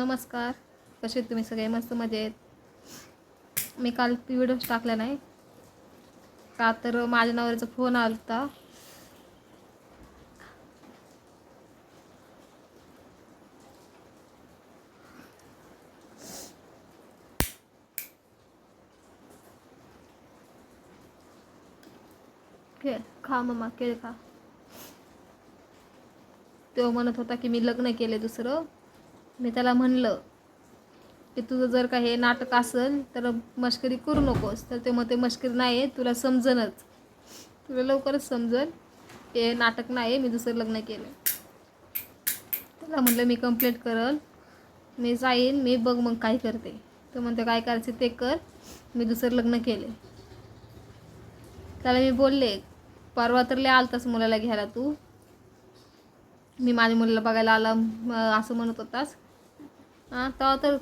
नमस्कार. कसे आहेत तुम्ही सगळे? मस्त मजेत. मी काल व्हिडिओज टाकला नाही. का तर माझ्या नवऱ्याचा फोन आला होता. खेळ खा मम्मा केळ खा. तो म्हणत होता की मी लग्न केले दुसरं. मी त्याला म्हणलं की तुझं जर का हे नाटक असेल तर मश्करी करू नकोस. तर ते मग ते मश्करी नाही आहे तुला समजनच. तुला लवकरच समजल हे नाटक नाही मी दुसरं लग्न केलं. त्याला म्हणलं मी कंप्लेंट करल मी जाईन मी बघ मग काय करते. तर म्हणते काय करायचं ते कर मी दुसरं लग्न केले. त्याला मी बोलले परवा तर लय आलतास मुलाला घ्यायला तू. मी माझ्या मुलीला बघायला आला असं म्हणत होतास. हां तेव्हा तर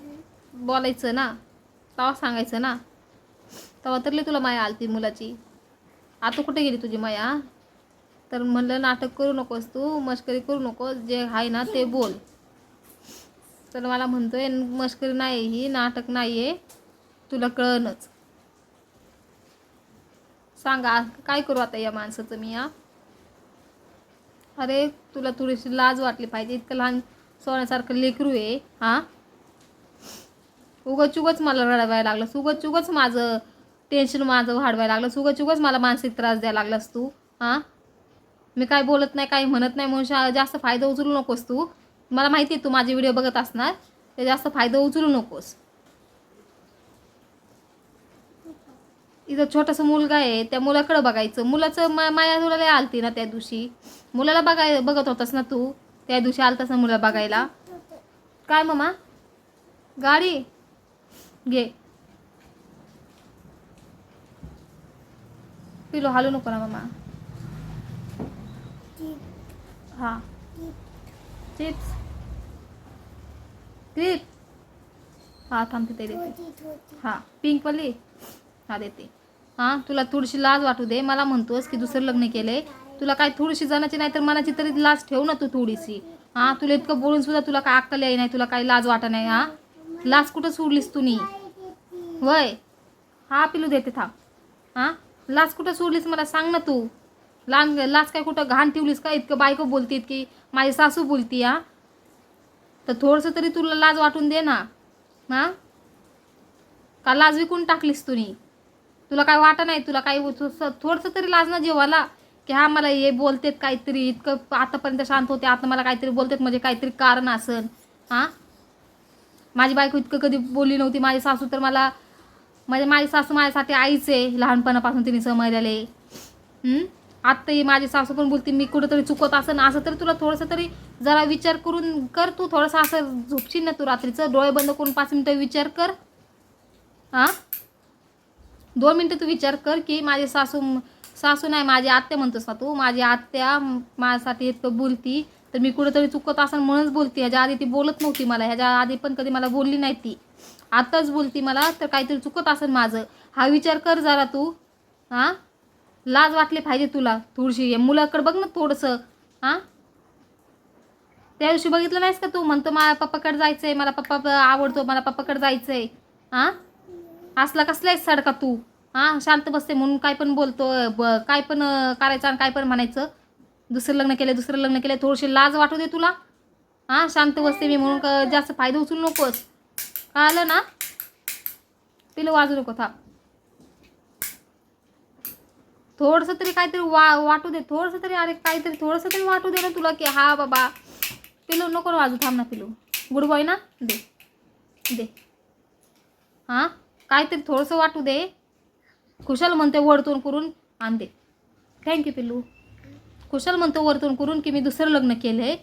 बोलायचं ना. तेव्हा सांगायचं ना. तेव्हा तर लय तुला माया आलती मुलाची. आता कुठे गेली तुझी माया? तर म्हणलं नाटक करू नकोस तू मस्करी करू नकोस जे आहे ना ते बोल. तर मला म्हणतोय मस्करी नाही ही नाटक नाही आहे तुला कळणच सांगा काय करू आता या माणसाचं मी या अरे तुला थोडीशी लाज वाटली पाहिजे. इतकं लहान सोन्यासारखं लेकरू आहे हां? उगच मला रडवायला लागलंस. उगच उगच माझं टेन्शन माझं वाढवायला लागलं. उगच मला मानसिक त्रास द्यायला लागलास तू हां? मी काय बोलत नाही काही म्हणत नाही म्हणून जास्त फायदा उचलू नकोस तू. मला माहिती आहे तू माझे व्हिडिओ बघत असणार. ते जास्त फायदा उचलू नकोस. इथं छोटासा मुलगा आहे त्या मुलाकडं बघायचं. मुलाचं मा माया तुला लय आलती ना त्या दिवशी. मुलाला बघाय बघत होतास ना तू? त्या दिवशी आलतास ना मुला बघायला? काय मामा? गाडी? घे पिलो हालू नको ना मामा. हां. चिप्स. क्लिप हा थांबते ते देते. हां पिंकवाली हा देते. हां तुला थोडीशी लाज वाटू दे. मला म्हणतोस की दुसरं लग्न केले तुला काय थोडीशी जणाची नाही तर मनाची तरी लाज ठेव ना तू थोडीशी. हां तुला इतकं बोलून सुद्धा तुला काय अक्कल याय नाही तुला काही लाज वाटा नाही हां. लाज कुठं सोडलीस तुम्ही? वय. हा पिलू देते थांब. हां? लाज कुठं सोडलीस मला सांग ना तू. लांग लाज काय कुठं घाण ठेवलीस का? इतकं बायको बोलते इतकी माझी सासू बोलती हा? तर थोडंसं तरी तुला लाज वाटून दे ना. हां? का लाज विकून टाकलीस तुम्ही तुला काय वाटत नाही? तुला काही थोडंसं तरी लाज ना जेवाला की हा मला हे बोलतेत काहीतरी इतकं आतापर्यंत शांत होते आता मला काहीतरी बोलतेत म्हणजे काहीतरी कारण असेल हां? माझी बायको इतकं कधी बोलली नव्हती माझी सासू तर मला म्हणजे माझी सासू माझ्यासाठी आईच आहे. लहानपणापासून तिने समजलेले आत्ताही माझी सासू पण बोलते मी कुठंतरी चुकत असं ना असं तरी तुला थोडंसं तरी जरा विचार करून कर तू थोडंसं असं झोपशील ना तू रात्रीचं डोळे बंद करून पाच मिनटं विचार कर. हां? दोन मिनटं तू विचार कर की माझी सासू सासू नाही माझी आत्या म्हणतोस ना तू. माझी आत्या माझ्यासाठी इतकं बोलती तर मी कुठंतरी चुकत असं म्हणूनच बोलती. ह्याच्या आधी ती बोलत नव्हती मला. ह्याच्या आधी पण कधी मला बोलली नाही ती. आत्ताच बोलती मला तर काहीतरी चुकत असेल माझं. हा विचार कर जरा तू. हां? लाज वाटली पाहिजे तुला थोडीशी. मुलाकडं बघ ना थोडंसं. हां? त्या दिवशी बघितलं नाहीस का तू? म्हणतो मला पप्पाकडे जायचं आहे मला पप्पा आवडतो मला पप्पाकडे जायचं आहे हां? असला कसला आहे सडका तू? हां? शांत बसते म्हणून काय पण बोलतो ब काय पण करायचं आणि काय पण म्हणायचं. दुसरं लग्न केलं दुसरं लग्न केलं थोडीशी लाज वाटू दे तुला. हां? शांत बसते मी म्हणून जास्त फायदा उचलू नकोस. कळालं ना? तिला वाजू नको थांब. थोडस तरी काहीतरी वा वाटू दे. थोडस तरी अरे काहीतरी थोडंसं तरी वाटू दे ना तुला की हा बाबा. पिलू नको वाजू थांब ना पिलू गुड बॉय ना? दे. दे. हां? काहीतरी थोडंसं वाटू दे. खुशाल म्हणते वरतून करून आण दे. थँक्यू पिल्लू. खुशाल म्हणतो वरतून करून की मी दुसरं लग्न केलं आहे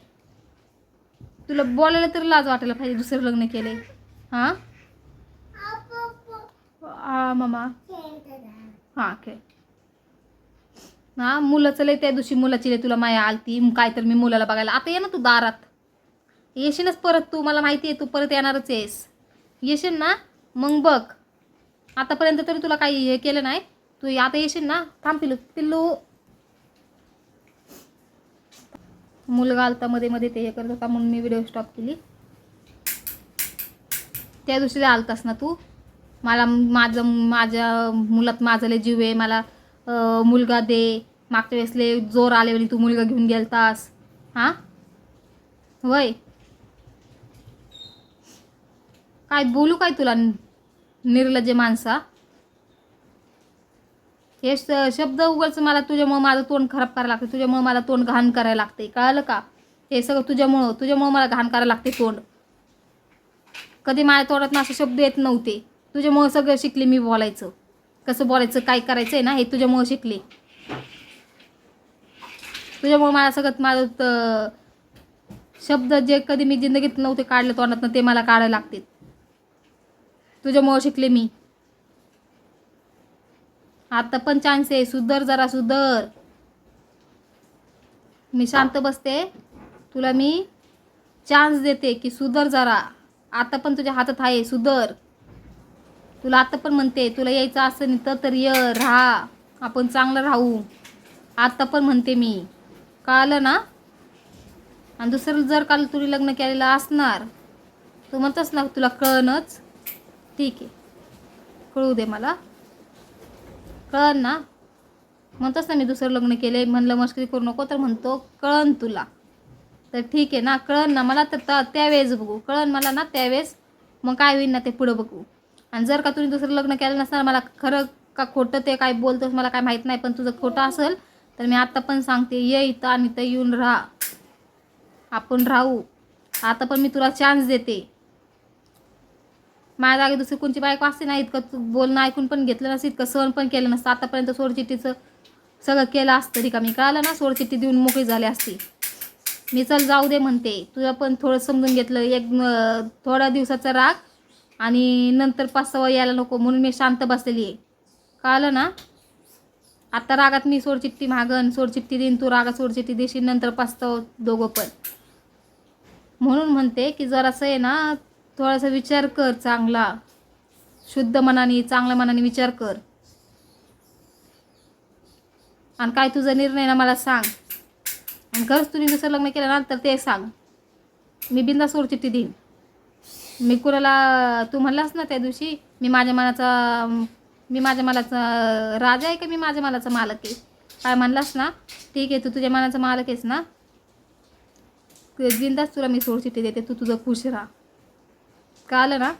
तुला बोलायला तरी लाज वाटायला पाहिजे दुसरं लग्न केलं आहे हां हा मामा हां खेळ हां मुलाचं लय त्या दिवशी मुलाची लय तुला माया आलती काय तर मी मुलाला बघायला आता ये ना तू दारात येशीलच परत तू मला माहिती आहे तू परत येणारच आहेस येशील ना मग बघ आतापर्यंत तरी तुला काही हे केलं नाही तू आता येशील ना थांब पिलू पिल्लू मुलगा आलता मध्ये मध्ये ते हे करत होता म्हणून मी व्हिडिओ स्टॉप केली त्या दिवशी आलतास ना तू? मला माझं माझ्या मुलात माझं लय जीव आहे. मला मुलगा दे. मागच्या वेळेस लय जोर आलेली तू मुलगा घेऊन गेलतास. हां? वय काय बोलू काय तुला निर्लज्ज माणसा? हे शब्द उगाच मला तुझ्यामुळं माझं तोंड खराब करायला लागते तुझ्यामुळं मला तोंड घाण करायला लागते कळालं का? हे सगळं तुझ्यामुळं तुझ्यामुळं मला घाण करायला लागते तोंड. कधी माझ्या तोंडात असे शब्द येत नव्हते. तुझ्यामुळं सगळं शिकले मी बोलायचं. कसं बोलायचं काय करायचं आहे ना हे तुझ्यामुळं शिकले. तुझ्यामुळं मला सगळं माझं शब्द जे कधी मी जिंदगीत नव्हते काढले तोंडातनं ते मला काढायला लागते तुझ्यामुळं शिकले मी. आता पण चान्स आहे. सुधर जरा सुधर. मी शांत बसते. तुला मी चान्स देते की सुधर जरा. आता पण तुझ्या हातात आहे सुधर. तुला आता पण म्हणते तुला यायचं असं नाही तर ये राहा. आपण चांगलं राहू. आता पण म्हणते मी. कळलं ना? आणि दुसरं जर काल तुला लग्न केलेलं असणार तू म्हणतस ना तुला कळणच. ठीक आहे. कळू दे मला. कळन ना? म्हणतस ना मी दुसरं लग्न केले म्हणलं मस्करी करू नको तर म्हणतो कळन तुला. तर ठीक आहे ना कळण ना मला तर त्यावेळेस बघू. कळण मला ना त्यावेळेस मग काय होईल ना ते पुढं बघू. आणि जर का तुम्ही दुसरं लग्न केलं नसणार मला खरं का खोटं ते काय बोलतोस मला काय माहीत नाही पण तुझं खोटं असेल तर मी आत्ता पण सांगते ये इथं आणि इथं येऊन राहा. आपण राहू. आता पण मी तुला चान्स देते. माझ्या जागी दुसरी कोणची बायको असते ना इतकं तू बोलणं ऐकून पण घेतलं नसतं इतकं सहन पण केलं नसतं. आतापर्यंत सोडचिठ्ठीचं सगळं केलं असतं रिका मी कळालं ना सोडचिठ्ठी देऊन मोकळी झाली असती. मी चल जाऊ दे म्हणते. तुझं पण थोडं समजून घेतलं. एक थोड्या दिवसाचा राग आणि नंतर पाच सहा यायला नको म्हणून मी शांत बसलेली आहे. कळलं ना? आता रागात मी सोडचिठ्ठी मागन सोडचिठ्ठी देईन तू रागात सोडचिठ्ठी देशील नंतर पाचताव दोघं पण. म्हणून म्हणते की जरासं आहे ना थोडासा विचार कर चांगला. शुद्ध मनाने चांगल्या मनाने विचार कर. आणि काय तुझा निर्णय ना मला सांग. आणि खरंच तुम्ही दुसरं लग्न केलं ना तर ते सांग. मी बिंदासोर चिठ्ठी देईन. मी कुणाला तू म्हणलास ना त्या दिवशी मी माझ्या मनाचा मी माझ्या मनाचा राजा आहे का मी माझ्या मनाचा मालक आहे? काय म्हणलास ना? ठीक आहे तू तुझ्या मनाचा मालक आहेस ना? बिंदास तुला मी सोडचिठ्ठी देते तू तुझं खुश राहा. कळालं ना?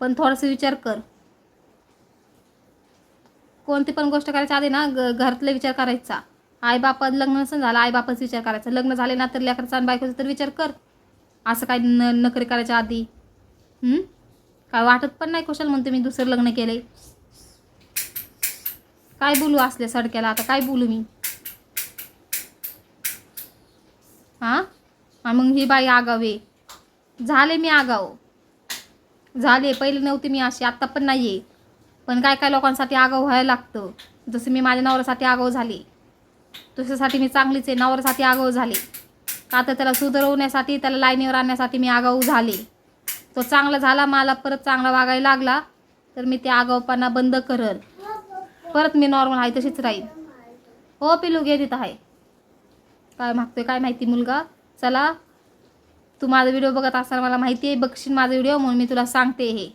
पण थोडासा विचार कर. कोणती पण गोष्ट करायच्या आधी ना ग घरातला विचार करायचा. आईबापा लग्न नसेल झालं आईबापाचा विचार करायचा. लग्न झाले ना तर लेकरचा आणि बायकोचा तर विचार कर. असं काय न नकरी करायच्या आधी. काय वाटत पण नाही कुशाल म्हणते मी दुसरं लग्न केलंय. काय बोलू असल्या सडक्याला आता? काय बोलू मी? हां? मग ही बाई आगावे झाले मी आगाव झाले पहिले नव्हते मी अशी आत्ता पण नाही आहे पण काय काय लोकांसाठी आगाव व्हायला लागतं? जसं मी माझ्या नवऱ्यासाठी आगाव झाले. तुझ्यासाठी मी चांगलीच आहे नवऱ्यासाठी आगाऊ झाले. का तर त्याला सुधरवण्यासाठी त्याला लाईनीवर आणण्यासाठी मी आगाऊ झाले. तो चांगला झाला मला परत चांगला वागायला लागला तर मी ते आगाऊपणा बंद करल. परत मी नॉर्मल आहे तशीच राहील हो पिलू घे तिथं आहे. काय मागतोय काय माहिती मुलगा? चला. तू माझा व्हिडिओ बघत असताना मला माहिती आहे बघशील माझा व्हिडिओ म्हणून मी तुला सांगते हे.